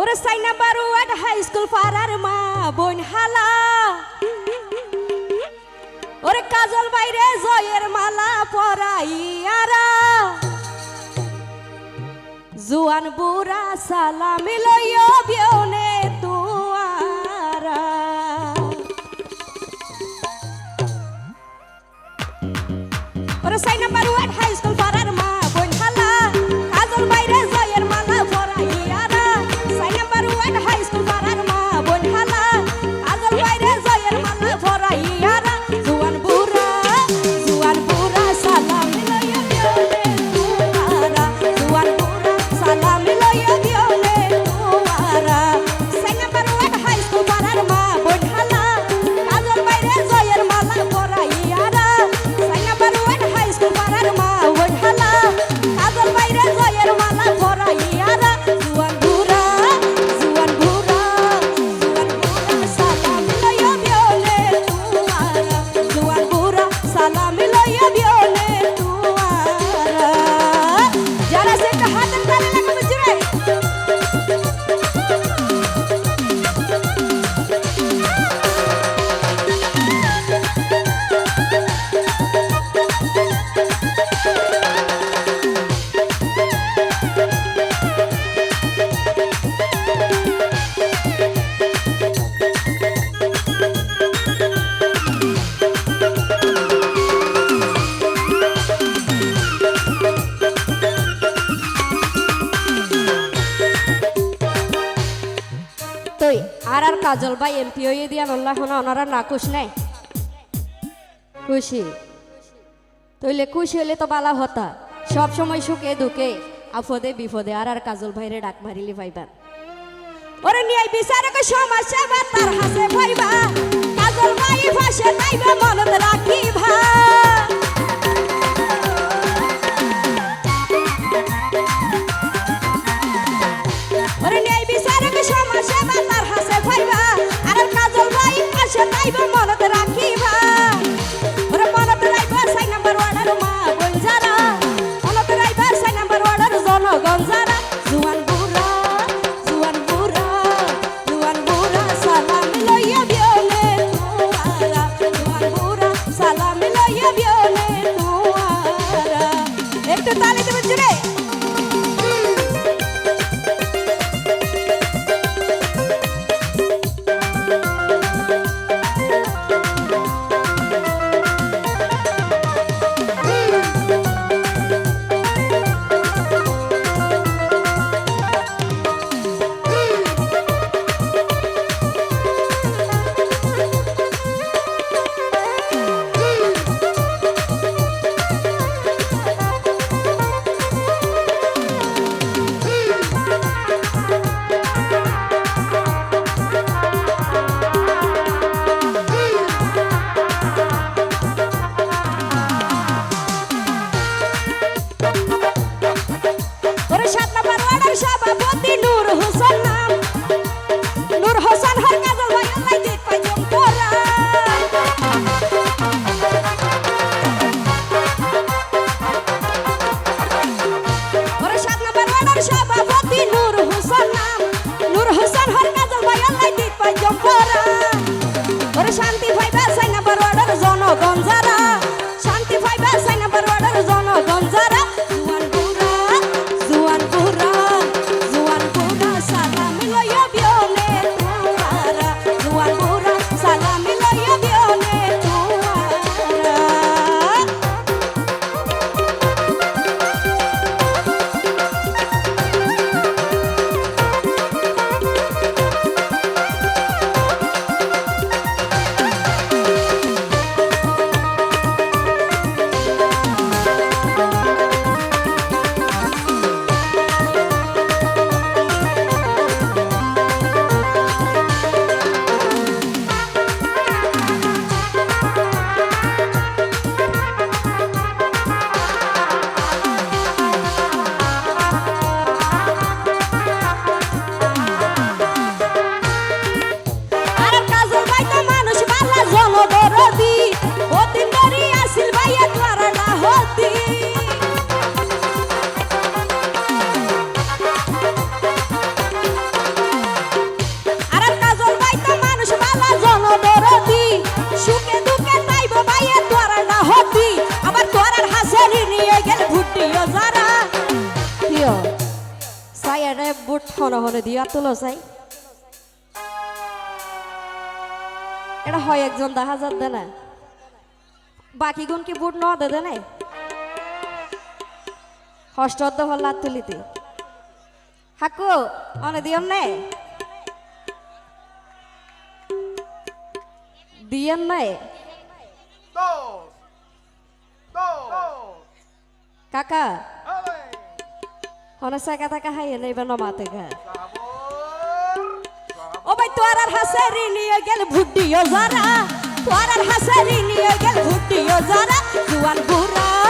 ওরে সাই number one high school পাড়ার মা বোন হালা। ওরে কাজল বাইরে জয়ের মালা পরাইয়ারা। জুয়ান বুড়া সালামি লইয় বিয়নে দুয়ারা। ওরে সাই number one high school Kajal ভাই, এমপি হয়ে দিয়ে আনল্লা হন ওনারা না খুশ নাই। খুশি? তইলে খুশি হলে তো বালা হতা। সব সময় সুখে দুঃখে আফদে বিপদে, আর আর কাজল ভাইরে ডাক মারিলি ভাইবা। ওরে নিয়ে বিচারক সমাজ সেবা, তার হাসে ভাইবা। কাজল ভাই ফাঁসে নাইবা Bye-bye. হন দিয়া তোলো চাই এটা হয় একজন দা হাজার দে না বাকি গুণ কি বুট ন দে দে না হষ্ট হল্লা তুলিতে হাকু অনে দিয়ম নাই দিয়েন নাই কাকা অনেক সাকা থাকা হাইয়ে নেইবে নমাতে গা ও ভাই তোর আর হাসে নিয়ে গেল ভুটিও যারা তোর আর হাসে নিয়ে গেল ভুটিও যারা জুয়ান বুড়া।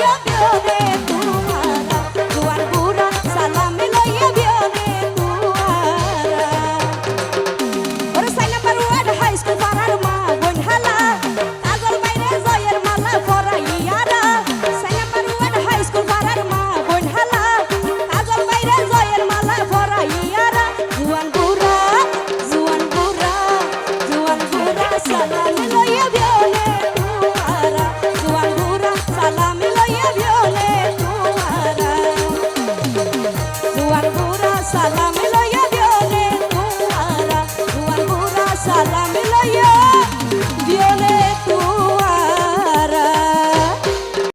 রে